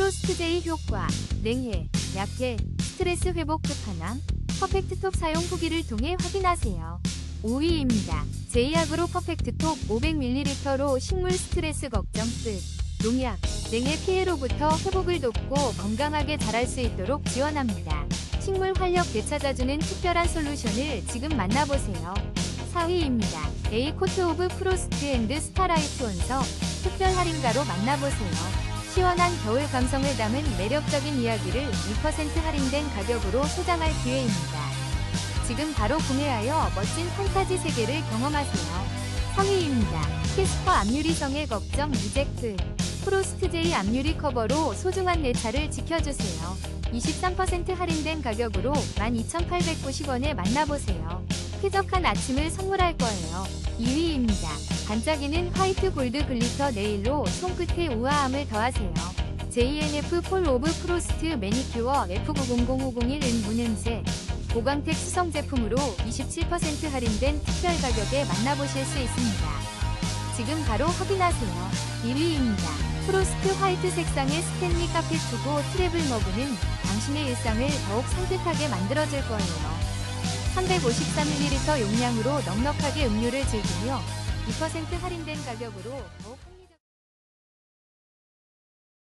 프로스트 제이 효과, 냉해, 약해, 스트레스 회복 끝판왕, 퍼펙트톡 사용 후기를 통해 확인하세요. 5위입니다. 제이아그로 퍼펙트톡 500ml로 식물 스트레스 걱정 끝. 농약, 냉해 피해로부터 회복을 돕고 건강하게 자랄 수 있도록 지원합니다. 식물 활력 되찾아주는 특별한 솔루션을 지금 만나보세요. 4위입니다. A 코트 오브 프로스트 앤드 스타라이트 원서 특별 할인가로 만나보세요. 시원한 겨울 감성을 담은 매력적인 이야기를 2% 할인된 가격으로 소장할 기회입니다. 지금 바로 구매하여 멋진 판타지 세계를 경험하세요. 3위입니다. 캐스퍼 앞유리 성의 걱정 이제 끝. 프로스트 제이 앞유리 커버로 소중한 내 차를 지켜주세요. 23% 할인된 가격으로 12,890원에 만나보세요. 쾌적한 아침을 선물할 거예요. 2위입니다. 반짝이는 화이트 골드 글리터 네일로 손끝에 우아함을 더하세요. JNF 폴 오브 프로스트 매니큐어 F900501은 무냄새 보강텍 수성 제품으로 27% 할인된 특별 가격에 만나보실 수 있습니다. 지금 바로 확인하세요. 1위입니다. 프로스트 화이트 색상의 스탠리 카페 투고 트랩을 먹으는 당신의 일상을 더욱 산뜻하게 만들어줄 거예요. 354ml 용량으로 넉넉하게 음료를 즐기며 2% 할인된 가격으로 더욱